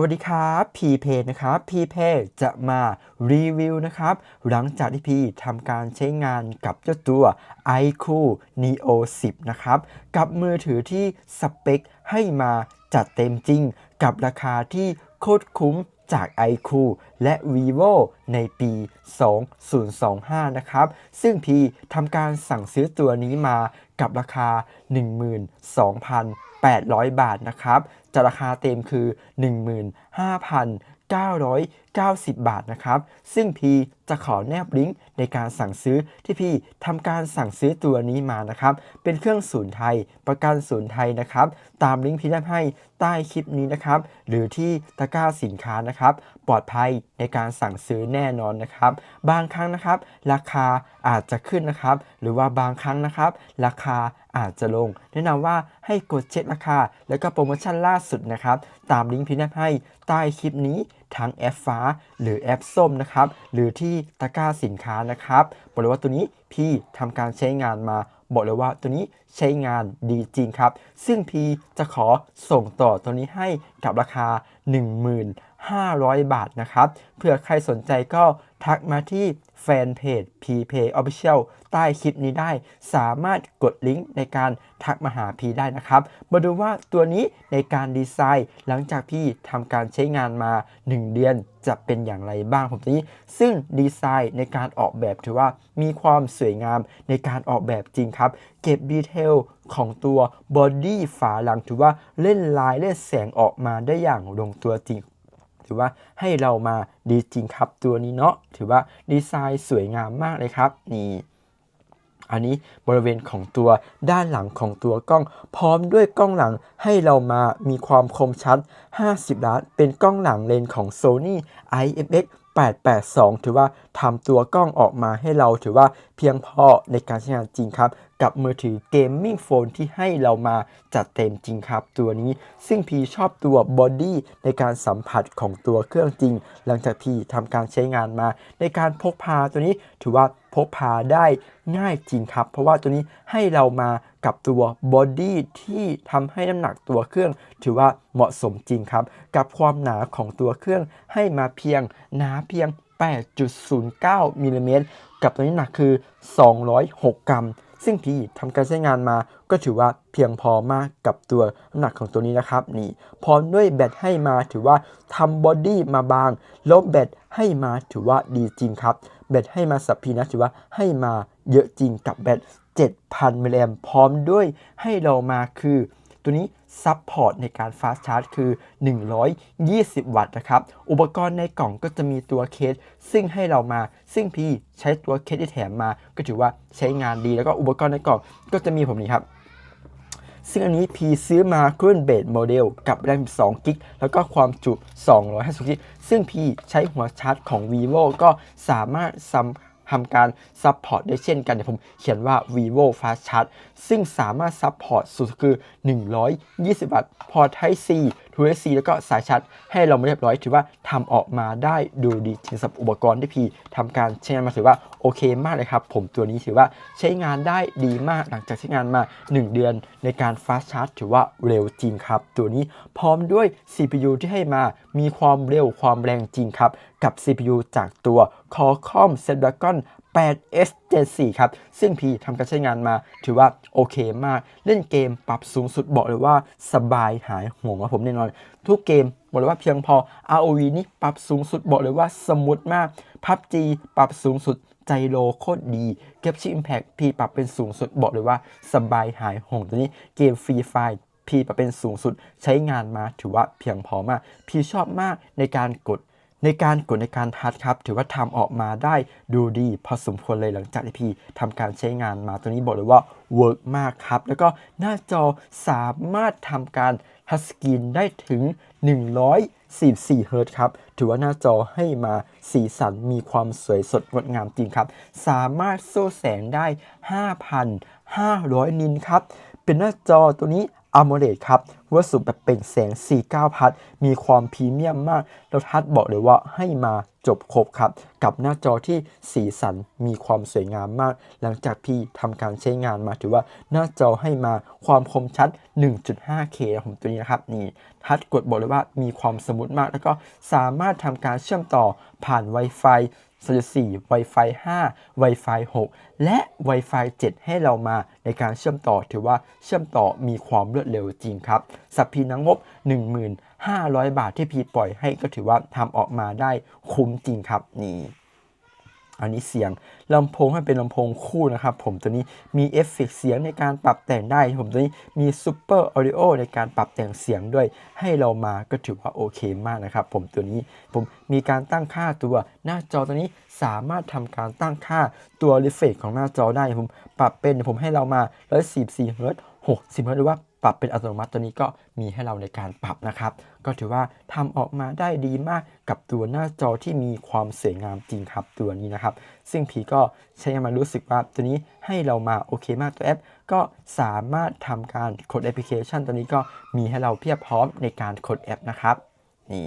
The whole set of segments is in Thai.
วัสดีครับพีเพนะครับพีเพจะมารีวิวนะครับ หลังจากที่พีทำการใช้งานกับเจ้าตัว iQ Neo 10 นะครับ กับมือถือที่สเปคให้มาจัดเต็มจริง กับราคาที่โคตรคุ้ม จาก iQ และ vivo ในปี 2025 นะครับ ซึ่งพีทำการสั่งซื้อตัวนี้มากับราคา 12,800 บาทนะครับ จะราคาเต็มคือ 90 บาทนะครับ ซึ่งพีจะขอแนบลิงก์ในการสั่งซื้อที่พี่ทำการสั่งซื้อตัวนี้มานะครับ เป็นเครื่องศูนย์ไทย ประกันศูนย์ไทยนะครับ ตามลิงก์พี่ได้ให้ใต้คลิปนี้นะครับ หรือที่ตะกร้าสินค้านะครับ ปลอดภัยในการสั่งซื้อแน่นอนนะครับ บางครั้งนะครับ ราคาอาจจะขึ้นนะครับ หรือว่าบางครั้งนะครับ ราคาอาจจะลง แนะนำว่าให้กดเช็คราคา แล้วก็โปรโมชั่นล่าสุดนะครับ ตามลิงก์พี่ได้ให้ใต้คลิปนี้ ทั้งแอปฟ้า หรือแอปส้มนะครับ หรือที่ตะกร้าสินค้านะครับบอกเลยว่าตัวนี้พี่ทำการใช้งานมาบอกเลยว่าตัวนี้ใช้งานดีจริงครับ ซึ่งพี่จะขอส่งต่อตัวนี้ให้กับราคา 1500 บาทนะครับเผื่อใครสนใจก็ทักมาที่ แฟนเพจ PPay Official ใต้คลิปนี้ได้ สามารถกดลิงก์ในการทักมาหาพีได้นะครับ มาดูว่าตัวนี้ในการดีไซน์ หลังจากพี่ทำการใช้งานมา 1 เดือนจะเป็นอย่างไรบ้างผมนี้ ซึ่งดีไซน์ในการออกแบบถือว่ามีความสวยงามในการออกแบบจริงครับ เก็บดีเทลของตัวบอดี้ฝาหลังถือว่าเล่นลายเล่นแสงออกมาได้อย่างลงตัวจริง ถือว่าให้เรามาดีจริงครับตัวนี้เนาะถือว่าดีไซน์สวยงามมากเลยครับนี่อันนี้บริเวณของตัวด้านหลังของตัวกล้อง พร้อมด้วยกล้องหลังให้เรามามีความคมชัด 50 ล้าน เป็นกล้องหลังเลนของ Sony IMX 882 ถือว่าทำตัวกล้องออกมาให้เราถือว่าเพียงพอในการใช้งานจริงครับ กับมือถือเกมมิ่งโฟนที่ให้เรามาจัดเต็มจริงครับ ตัวนี้ซึ่งพีชอบตัวบอดี้ในการสัมผัสของตัวเครื่องจริง หลังจากพีทำการใช้งานมา ในการพกพาตัวนี้ถือว่าพกพาได้ง่ายจริงครับ เพราะว่าตัวนี้ให้เรามากับตัวบอดี้ที่ทำให้น้ำหนักตัวเครื่อง ถือว่าเหมาะสมจริงครับ กับความหนาของตัวเครื่องให้มาเพียงหนาเพียง 8.09มิลลิเมตรกับตัวนี้หนักคือ 206 กรัม ซึ่งพี่ทำการใช้งานมาก็ถือว่าเพียงพอมากกับตัวน้ำหนักของตัวนี้นะครับนี่พร้อมด้วยแบตให้มาถือว่าทำบอดี้มาบางลบแบตให้มาถือว่าดีจริงครับแบตให้มาสับพีนะถือว่าให้มาเยอะจริงกับแบต7,000มิลลิแอมพร้อมด้วยให้เรามาคือ ตัวนี้ซับพอร์ตในการฟาสชาร์จคือ 120 วัตต์นะครับ อุปกรณ์ในกล่องก็จะมีตัวเคส ซึ่งให้เรามา ซึ่งพี่ใช้ตัวเคสที่แถมมา ก็ถือว่าใช้งานดี แล้วก็อุปกรณ์ในกล่องก็จะมีผมนี้ครับซึ่งอันนี้พีซื้อมาครุ่นเบสโมเดลกับแรม2กิกแล้วก็ความจุ250กิกซึ่งพีใช้หัวชาร์จของ vivo ก็สามารถซัม ทำการซัพพอร์ตได้เช่นกันเดี๋ยวผมเขียนว่า vivo fast charge ซึ่งสามารถซัพพอร์ตสุดคือ 120 วัตต์ พอร์ต Type C Type C แล้วก็สายชาร์จให้เราไม่เรียบร้อย ถือว่าทำออกมาได้ดูดีจริงสำหรับอุปกรณ์ที่พีทำการใช้งานมาถือว่าโอเคมากเลยครับ ผมตัวนี้ถือว่าใช้งานได้ดีมากหลังจากใช้งานมา 1 เดือน ในการ fast charge ถือว่าเร็วจริงครับ ตัวนี้พร้อมด้วย CPU ที่ให้มามีความเร็วความแรงจริงครับ กับ CPU จากตัว Qualcomm Snapdragon 8S Gen 4ครับ ซึ่งพีทำการใช้งานมาถือว่าโอเคมาก เล่นเกมปรับสูงสุดบอกเลยว่าสบายหายห่วงว่าผมแน่นอน ทุกเกมบอกเลยว่าเพียงพอ ROV นี่ปรับสูงสุดบอกเลยว่าสมูทมาก PUBG ปรับสูงสุดใจโลโคตรดี เก็บชิ Impact พีปรับเป็นสูงสุดบอกเลยว่าสบายหายห่วงตัวนี้เกมฟรีไฟพีปรับเป็นสูงสุดใช้งานมาถือว่าเพียงพอมาก พีชอบมากในการกด ในการกดในการทัชครับ ถือว่าทำออกมาได้ดูดีพอสมควรเลยหลังจากที่พี่ทำการใช้งานมาตัวนี้บอกเลยว่าเวิร์กมากครับ แล้วก็หน้าจอสามารถทำการทัชสกรีนได้ถึง 144เฮิรต์ครับ ถือว่าหน้าจอให้มาสีสันมีความสวยสดงดงามจริงครับ สามารถโซ่แสงได้ 5,500 นินครับ เป็นหน้าจอตัวนี้ AMOLED ครับ วัสดุแบบเปล่งแสง 49 พัทมีความพรีเมียมมาก แล้วทัดบอกเลยว่าให้มาจบครบครับ กับหน้าจอที่สีสันมีความสวยงามมาก หลังจากพี่ทำการใช้งานมาถือว่าหน้าจอให้มาความคมชัด 1.5K นะผมตัวนี้นะครับนี่ทัดกดบอกเลยว่ามีความสมูทมาก แล้วก็สามารถทำการเชื่อมต่อผ่าน Wi-Fi 4 Wi-Fi 5 Wi-Fi 6 และ Wi-Fi 7 ให้เรามาในการเชื่อมต่อถือว่าเชื่อมต่อมีความรวดเร็วจริงครับสัพพีนังงบ 1,500 บาทที่พีปล่อยให้ก็ถือว่าทำออกมาได้คุ้มจริงครับนี่อันนี้เสียงลำโพงให้เป็นลำโพงคู่นะครับผมตัวนี้มีเอฟเฟกเสียงในการปรับแต่งได้ ผมตัวนี้มีซูเปอร์ออดิโอในการปรับแต่งเสียงด้วย ให้เรามาก็ถือว่าโอเคมากนะครับ ผมตัวนี้ผมมีการตั้งค่าตัวหน้าจอตัวนี้สามารถทำการตั้งค่าตัวรีเฟกของหน้าจอได้ผมปรับเป็นผมให้เรามา144เฮิร์ต60เฮิร์ตหรือว่า ปรับเป็นอัตโนมัติตัวนี้ก็มีให้เราในการปรับนะครับ ก็ถือว่าทำออกมาได้ดีมากกับตัวหน้าจอที่มีความสวยงามจริงครับตัวนี้นะครับ ซึ่งพีก็ใช้มารู้สึกว่าตัวนี้ให้เรามาโอเคมากตัวแอป ก็สามารถทำการกดแอปพลิเคชันตัวนี้ก็มีให้เราเพียบพร้อมในการกดแอปนะครับนี่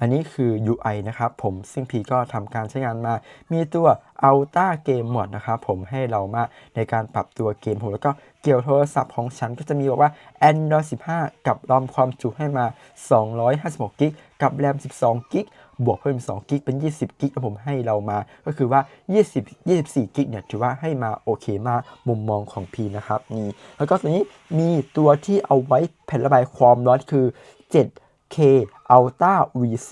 อันนี้คือ UI นะครับผมซึ่งพีก็ทำการใช้งานมา มีตัว Ultra Game Mode นะครับผมให้เรามาในการปรับตัวเกมผมแล้วก็เกี่ยวโทรศัพท์ของฉันก็จะมีบอกว่า Android 15 กับรอมความจุให้มา 256กิกกับแรม 12กิกบวกเพิ่ม 2 กิกเป็น 20 กิกผมให้เรามา ก็คือว่า 20 24 กิกเนี่ยถือว่าให้มาโอเคมากมุมมองของพีนะครับนี่แล้วก็ตัวนี้มีตัวที่เอาไว้แผ่นระบายความร้อนคือ 7 K Ultra VC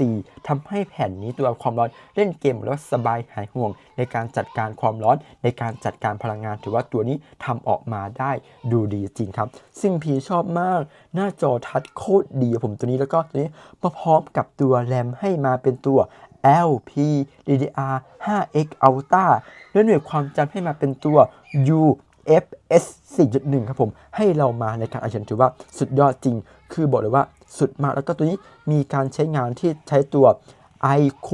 ทำให้แผ่นนี้ตัวความร้อนเล่นเกมแล้วสบายหายห่วง ในการจัดการความร้อนในการจัดการพลังงานถือว่าตัวนี้ทำออกมาได้ดูดีจริงครับ ซึ่งพีชอบมาก หน้าจอทัชโคตรดีผมตัวนี้แล้วก็ตัวนี้มาพร้อมกับตัวแรมให้มาเป็นตัว LP DDR 5X Ultra และหน่วยความจำให้มาเป็นตัว U FS 4.1 ครับผม ให้เรามาในการอัญเชิญถือว่าสุดยอดจริง คือบอกเลยว่า สุดมากแล้วก็ตัวนี้มีการใช้งานที่ใช้ตัว iQ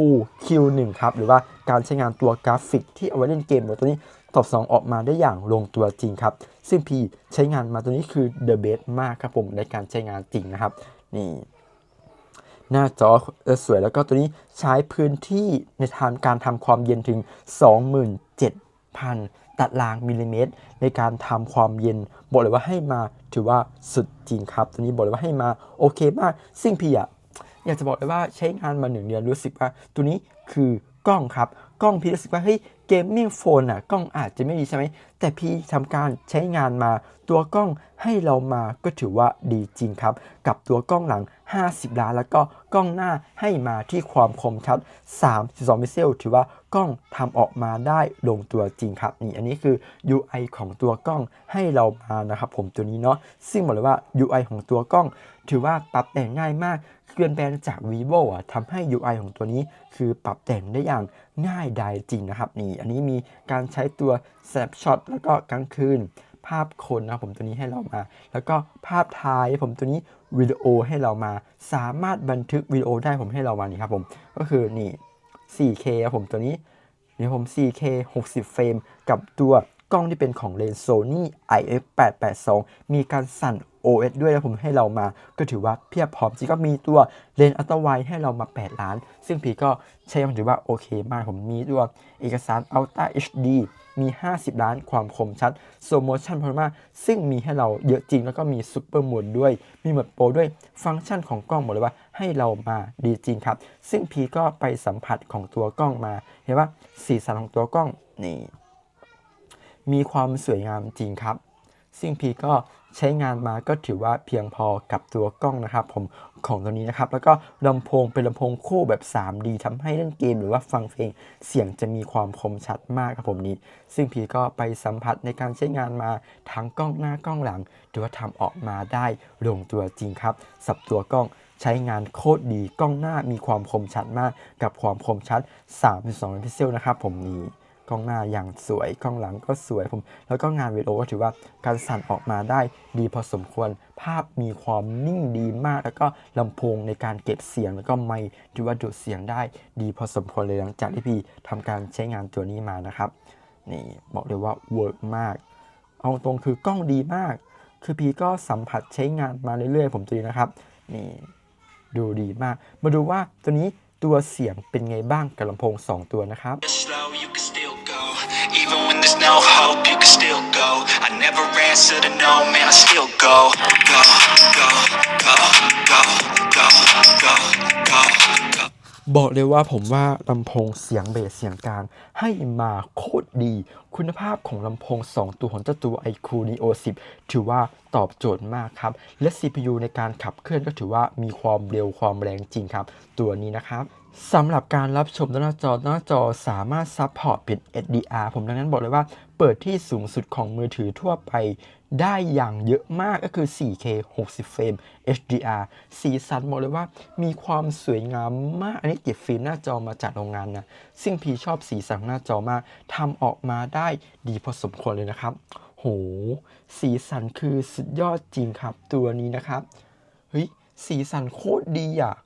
Q1 ครับหรือว่าการใช้งานตัวกราฟิกที่เอาไว้เล่นเกมตัวนี้ตอบ2ออกมาได้อย่างลงตัวจริงครับ ซึ่งพีใช้งานมาตัวนี้คือ the best มากครับผมในการใช้งานจริงนะครับ นี่ หน้าจอเออสวยแล้วก็ตัวนี้ใช้พื้นที่ในทางการทำความเย็นถึง 27,000 ตารางมิลลิเมตร ในการทำความเย็น บอกเลยว่าให้มาถือว่าสุดจริงครับ ตัวนี้บอกเลยว่าให้มาโอเคมาก ซึ่งพี่อะอยากจะบอกเลยว่าใช้งานมาหนึ่งเดือนรู้สึกว่า ตัวนี้คือกล้องครับ กล้องพี่รู้สึกว่าเฮ้ยเกมมิ่งโฟนอะกล้องอาจจะไม่ดีใช่ไหมแต่พี่ทำการใช้งานมา ตัวกล้องให้เรามาก็ถือว่าดีจริงครับ กับตัวกล้องหลัง 50 ล้าน แล้วก็กล้องหน้าให้มาที่ความคมชัด 32 พิกเซลถือว่า กล้องทำออกมาได้ลงตัวจริงครับนี่อันนี้คือ UI ของตัวกล้องให้เรามานะครับผมตัวนี้เนาะซึ่งบอกเลยว่า UI ของตัวกล้อง ถือว่าปรับแต่งง่ายมากเปลี่ยนแปลงจาก vivo อะทำให้ UI ของตัวนี้ คือปรับแต่งได้อย่างง่ายดายจริงนะครับนี่อันนี้มีการใช้ตัว snapshot แล้วก็กลางคืนภาพคนนะผมตัวนี้ให้เรามา แล้วก็ภาพถ่ายผมตัวนี้วิดีโอให้เรามา สามารถบันทึกวิดีโอได้ผมให้เรามานี่ครับผมก็คือนี่ 4K ครับผมตัวนี้เนี่ยผม 4K 60 เฟรมกับตัวกล้องที่เป็นของเลนส์ Sony IF882 มีการสั่น OS ด้วยแล้วผมให้เรามาก็ถือว่าเพียบพร้อมจริงก็มีตัวเลนส์อัลตร้าไวด์ให้เรามา 8 ล้าน ซึ่งพีก็ใช้มันถือว่าโอเคมากผมมีตัวเอกสาร Ultra HD มี 50 ล้านความคมชัด Slow Motion Panorama ซึ่งมีให้เราเยอะจริง แล้วก็มีซูเปอร์มูด้วย มีหมดโปรด้วยฟังก์ชันของกล้องบอกเลยว่าให้เรามาดีจริงครับ ซึ่งพีก็ไปสัมผัสของตัวกล้องมา เห็นว่าสีสันของตัวกล้องนี่มีความสวยงามจริงครับ ซึ่งพีก็ ใช้งานมาก็ถือว่าเพียงพอกับตัวกล้องนะครับ ผมของตัวนี้นะครับ แล้วก็ลำโพงเป็นลำโพงคู่แบบ 3D ทำให้เล่นเกมหรือว่าฟังเพลงเสียงจะมีความคมชัดมากครับผมนี้ ซึ่งพีก็ไปสัมผัสในการใช้งานมาทั้งกล้องหน้ากล้องหลังถือว่าทำออกมาได้ลงตัวจริงครับสับตัวกล้องใช้งานโคตรดีกล้องหน้ามีความคมชัดมากกับความคมชัด 32พิกเซลนะครับผมนี้ ล้องหน้าอย่างสวยกล้องหลังก็สวยผม แล้วก็งานวิดีโอก็ถือว่าการสั่นออกมาได้ดีพอสมควร ภาพมีความนิ่งดีมาก แล้วก็ลำโพงในการเก็บเสียง แล้วก็ไมค์ถือว่าดูดเสียงได้ดีพอสมควรเลยหลังจากที่พี่ทำการใช้งานตัวนี้มานะครับนี่บอกเลยว่าเวิร์กมาก เอาตรงคือกล้องดีมาก คือพีก็สัมผัสใช้งานมาเรื่อยๆ ผมตัวนี้นะครับนี่ดูดีมาก มาดูว่าตัวนี้ตัวเสียงเป็นไงบ้างกับลำโพง 2 ตัวนะครับ Even when there's no hope, you can still go. I never answer to no, man, I still go. Go, go, go, go, go, go, go, go. บอกเลยว่าผมว่าลำโพงเสียงเบสเสียงกลาง ให้มาโคตรดี คุณภาพของลำโพง 2 ตัวของเจ้าตัว iQ Neo 10 ถือว่าตอบโจทย์มากครับ และ CPU ในการขับเคลื่อนก็ถือว่ามีความเร็วความแรงจริงครับ ตัวนี้นะครับ สำหรับการรับชมหน้าจอหน้าจอสามารถซัพพอร์ตเป็น SDR ผมดังนั้นบอกเลยว่า เปิดที่สูงสุดของมือถือทั่วไปได้อย่างเยอะมากก็คือ 4K 60 เฟรม HDR สีสันบอกเลยว่า มีความสวยงามมาก อันนี้ติดฟิล์มหน้าจอมาจากโรงงานนะ ซึ่งพีชอบสีสันหน้าจอมากทำออกมาได้ดีพอสมควรเลยนะครับ โห สีสันคือสุดยอดจริงครับตัวนี้นะครับ เฮ้ย สีสันโคตรดีอะ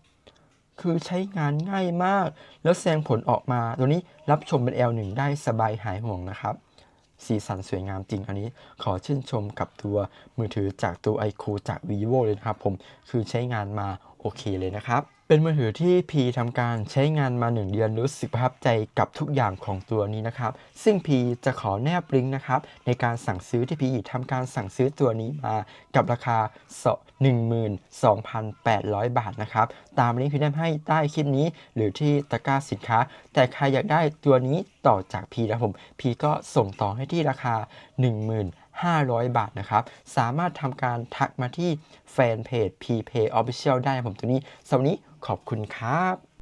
คือใช้งานง่ายมาก แล้วแสดงผลออกมาตัวนี้รับชมเป็น L1 ได้สบายหายห่วงนะครับ สีสันสวยงามจริงอันนี้ ขอชื่นชมกับตัวมือถือจากตัว iQ จาก vivo เลยนะครับผม คือใช้งานมาโอเคเลยนะครับ เป็นมือถือที่พีทำการใช้งานมา 1 เดือนรู้สึกประทับใจกับทุกอย่างของตัวนี้นะครับ ซึ่งพีจะขอแนบลิงก์นะครับ ในการสั่งซื้อที่พีทำการสั่งซื้อตัวนี้มากับราคา 12,800 บาทนะครับ ตามลิงก์ที่ได้ให้ใต้คลิปนี้ หรือที่ตะกร้าสินค้า แต่ใครอยากได้ตัวนี้ต่อจากพีนะผมพีก็ส่งต่อให้ที่ราคา15,500 บาทนะครับ สามารถทำการทักมาที่แฟนเพจ PPay Official ได้นะผมตัวนี้สำหรับวันนี้ ขอบคุณครับ